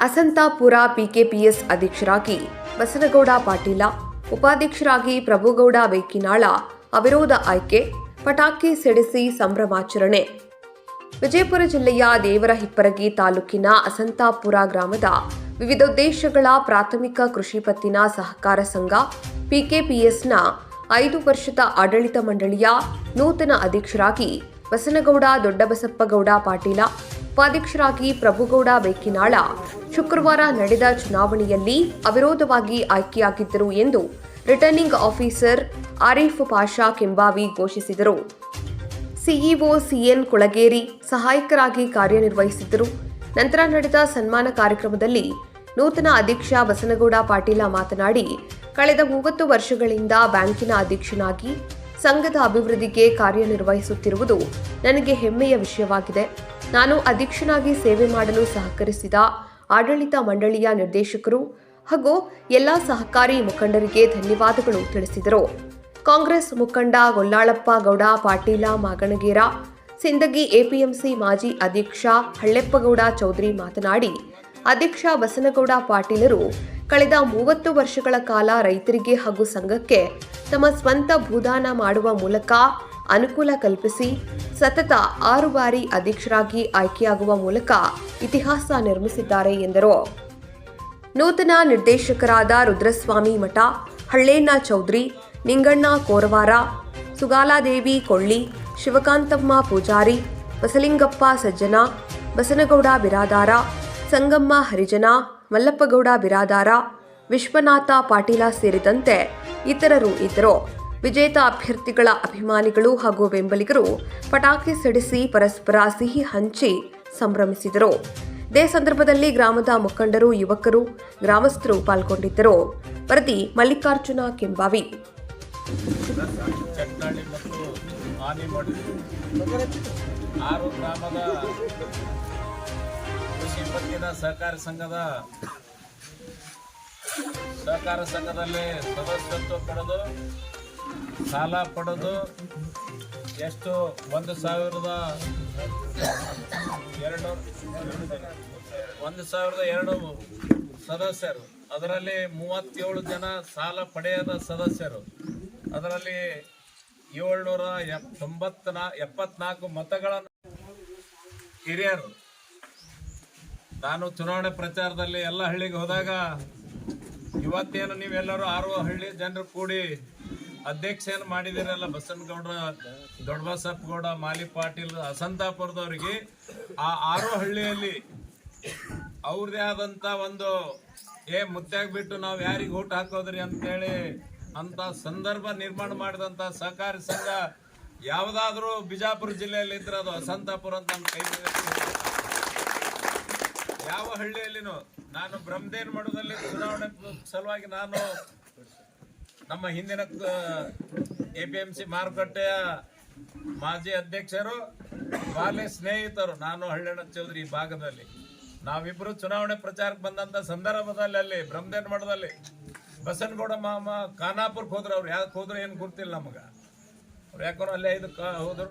ಅಸಂತಾಪುರ PKPS ಅಧ್ಯಕ್ಷರಾಗಿ ಬಸನಗೌಡ ಪಾಟೀಲ, ಉಪಾಧ್ಯಕ್ಷರಾಗಿ ಪ್ರಭುಗೌಡ ಬೇಕಿನಾಳ, ಅವಿರೋಧ ಆಯ್ಕೆ, ಪಟಾಕಿ ಸಿಡಿಸಿ ಸಂಭ್ರಮಾಚರಣೆ. ವಿಜಯಪುರ ಜಿಲ್ಲೆಯ ದೇವರ ಹಿಪ್ಪರಗಿ ತಾಲೂಕಿನ ಅಸಂತಾಪುರ ಗ್ರಾಮದ ವಿವಿಧೋದ್ದೇಶಗಳ ಪ್ರಾಥಮಿಕ ಕೃಷಿ ಪತ್ತಿನ ಸಹಕಾರ ಸಂಘ ಪಿಕೆಪಿಎಸ್ನ ಐದು ವರ್ಷದ ಆಡಳಿತ ಮಂಡಳಿಯ ನೂತನ ಅಧ್ಯಕ್ಷರಾಗಿ ಬಸನಗೌಡ ದೊಡ್ಡಬಸಪ್ಪಗೌಡ ಪಾಟೀಲ ಉಪಾಧ್ಯಕ್ಷರಾಗಿ ಪ್ರಭುಗೌಡ ಬೇಕಿನಾಳ ಶುಕ್ರವಾರ ನಡೆದ ಚುನಾವಣೆಯಲ್ಲಿ ಅವಿರೋಧವಾಗಿ ಆಯ್ಕೆಯಾಗಿದ್ದರು ಎಂದು ರಿಟರ್ನಿಂಗ್ ಆಫೀಸರ್ ಆರಿಫ್ ಪಾಷಾ ಕೆಂಬಾವಿ ಘೋಷಿಸಿದರು. ಸಿಇಒ ಸಿಎನ್ ಕುಳಗೇರಿ ಸಹಾಯಕರಾಗಿ ಕಾರ್ಯನಿರ್ವಹಿಸಿದ್ದರು. ನಂತರ ನಡೆದ ಸನ್ಮಾನ ಕಾರ್ಯಕ್ರಮದಲ್ಲಿ ನೂತನ ಅಧ್ಯಕ್ಷ ಬಸನಗೌಡ ಪಾಟೀಲ ಮಾತನಾಡಿ, ಕಳೆದ ಮೂವತ್ತು ವರ್ಷಗಳಿಂದ ಬ್ಯಾಂಕಿನ ಅಧ್ಯಕ್ಷನಾಗಿ, ಸಂಘದ ಅಭಿವೃದ್ಧಿಗೆ ಕಾರ್ಯನಿರ್ವಹಿಸುತ್ತಿರುವುದು ನನಗೆ ಹೆಮ್ಮೆಯ ವಿಷಯವಾಗಿದೆ. ನಾನು ಅಧ್ಯಕ್ಷನಾಗಿ ಸೇವೆ ಮಾಡಲು ಸಹಕರಿಸಿದ ಆಡಳಿತ ಮಂಡಳಿಯ ನಿರ್ದೇಶಕರು ಹಾಗೂ ಎಲ್ಲ ಸಹಕಾರಿ ಮುಖಂಡರಿಗೆ ಧನ್ಯವಾದಗಳು ತಿಳಿಸಿದರು. ಕಾಂಗ್ರೆಸ್ ಮುಖಂಡ ಗೊಲ್ಲಾಳಪ್ಪ ಗೌಡ, ಪಾಟೀಲ ಮಾಗಣಗೇರ ಸಿಂದಗಿ ಎಪಿಎಂಸಿ ಮಾಜಿ ಅಧ್ಯಕ್ಷ ಹಳ್ಳೆಪ್ಪಗೌಡ ಚೌಧರಿ ಮಾತನಾಡಿ, ಅಧ್ಯಕ್ಷ ಬಸನಗೌಡ ಪಾಟೀಲರು ಕಳೆದ ಮೂವತ್ತು ವರ್ಷಗಳ ಕಾಲ ರೈತರಿಗೆ ಹಾಗೂ ಸಂಘಕ್ಕೆ ತಮ್ಮ ಸ್ವಂತ ಭೂದಾನ ಮಾಡುವ ಮೂಲಕ ಅನುಕೂಲ ಕಲ್ಪಿಸಿ ಸತತ ಆರು ಬಾರಿ ಅಧ್ಯಕ್ಷರಾಗಿ ಆಯ್ಕೆಯಾಗುವ ಮೂಲಕ ಇತಿಹಾಸ ನಿರ್ಮಿಸಿದ್ದಾರೆ ಎಂದರು. ನೂತನ ನಿರ್ದೇಶಕರಾದ ರುದ್ರಸ್ವಾಮಿ ಮಠ ಹಳ್ಳೇಣ್ಣ ಚೌಧರಿ, ನಿಂಗಣ್ಣ ಕೋರವಾರ, ಸುಗಾಲಾದೇವಿ ಕೊಳ್ಳಿ, ಶಿವಕಾಂತಮ್ಮ ಪೂಜಾರಿ, ಬಸಲಿಂಗಪ್ಪ ಸಜ್ಜನ, ಬಸನಗೌಡ ಬಿರಾದಾರ, ಸಂಗಮ್ಮ ಹರಿಜನ, ಮಲ್ಲಪ್ಪಗೌಡ ಬಿರಾದಾರ, ವಿಶ್ವನಾಥ ಪಾಟೀಲ ಸೇರಿದಂತೆ ಇತರರು ಇದ್ದರು. ವಿಜೇತ ಅಭ್ಯರ್ಥಿಗಳ ಅಭಿಮಾನಿಗಳು ಹಾಗೂ ಬೆಂಬಲಿಗರು ಪಟಾಕಿ ಸಿಡಿಸಿ ಪರಸ್ಪರ ಸಿಹಿ ಹಂಚಿ ಸಂಭ್ರಮಿಸಿದರು. ಇದೇ ಸಂದರ್ಭದಲ್ಲಿ ಗ್ರಾಮದ ಮುಖಂಡರು, ಯುವಕರು, ಗ್ರಾಮಸ್ಥರು ಪಾಲ್ಗೊಂಡಿದ್ದರು. ವರದಿ ಮಲ್ಲಿಕಾರ್ಜುನ ಕೆಂಬಾವಿ. ಆರು ಸಂಘದ ಸಹಕಾರ ಸಂಘದಲ್ಲಿ ಸದಸ್ಯತ್ವ ಪಡೆದು ಸಾಲ ಪಡೆದು ಎಷ್ಟು? ಒಂದು ಸಾವಿರದ ಎರಡು, ಒಂದು ಸಾವಿರದ ಎರಡು ಸದಸ್ಯರು. ಅದರಲ್ಲಿ ಮೂವತ್ತೇಳು ಜನ ಸಾಲ ಪಡೆಯದ ಸದಸ್ಯರು. ಅದರಲ್ಲಿ ಏಳ್ನೂರ ಎಪ್, ತೊಂಬತ್ನಾ, ಎಪ್ಪತ್ನಾಲ್ಕು ಮತಗಳನ್ನು ಹಿರಿಯರು. ನಾನು ಚುನಾವಣೆ ಪ್ರಚಾರದಲ್ಲಿ ಎಲ್ಲ ಹಳ್ಳಿಗೆ ಹೋದಾಗ ಇವತ್ತೇನು ನೀವೆಲ್ಲರೂ ಆರು ಹಳ್ಳಿ, ಜನರು ಕೂಡಿ ಅಧ್ಯಕ್ಷೆಯನ್ನು ಮಾಡಿದಿರಲ್ಲ ಬಸನಗೌಡ ದೊಡ್ಡಬಸಪ್ಪಗೌಡ, ಮಾಲಿ ಪಾಟೀಲ್, ಅಸಂತಾಪುರದವರಿಗೆ ಆ ಆರೋ ಹಳ್ಳಿಯಲ್ಲಿ ಅವ್ರದೇ ಆದಂತ ಒಂದು, ಏ ಮುದ್ದಾಗ್ ಬಿಟ್ಟು ನಾವು ಯಾರಿಗೆ ಓಟ್ ಹಾಕೋದ್ರಿ? ಅಂತೇಳಿ ಅಂತ ಸಂದರ್ಭ ನಿರ್ಮಾಣ ಮಾಡಿದಂತ ಸಹಕಾರಿ ಸಂಘ ಯಾವ್ದಾದ್ರೂ ಬಿಜಾಪುರ ಜಿಲ್ಲೆಯಲ್ಲಿ ಇದ್ರೆ ಅದು ಅಸಂತಾಪುರ ಅಂತ ನಮ್ಮ ಕೈ ಯಾವ ಹಳ್ಳಿಯಲ್ಲಿನೂ ನಾನು ಬ್ರಹ್ಮದೇನ್ ಮಠದಲ್ಲಿ ಚುನಾವಣೆ ಸಲುವಾಗಿ ನಾನು ನಮ್ಮ ಹಿಂದಿನ ಎ ಪಿ ಎಂ ಸಿ ಮಾರುಕಟ್ಟೆಯ ಮಾಜಿ ಅಧ್ಯಕ್ಷರು, ಬಾಲ್ಯ ಸ್ನೇಹಿತರು, ನಾನು ಹಳ್ಳಿಯಣ್ಣ ಚೌಧರಿ ಈ ಭಾಗದಲ್ಲಿ. ನಾವಿಬ್ಬರು ಚುನಾವಣೆ ಪ್ರಚಾರಕ್ಕೆ ಬಂದಂತ ಸಂದರ್ಭದಲ್ಲಿ ಅಲ್ಲಿ ಬ್ರಹ್ಮದೇನ್ ಮಠದಲ್ಲಿ. ಬಸನಗೌಡ ಮಾಮ, ಖಾನಾಪುರಕ್ಕೆ ಹೋದ್ರು ಅವ್ರು. ಯಾಕೆ ಹೋದ್ರು ಏನು ಗೊತ್ತಿಲ್ಲ ನಮಗ. ಅವ್ರು ಯಾಕೋ ಅಲ್ಲೇ ಇದಕ್ಕೆ ಹೋದ್ರು.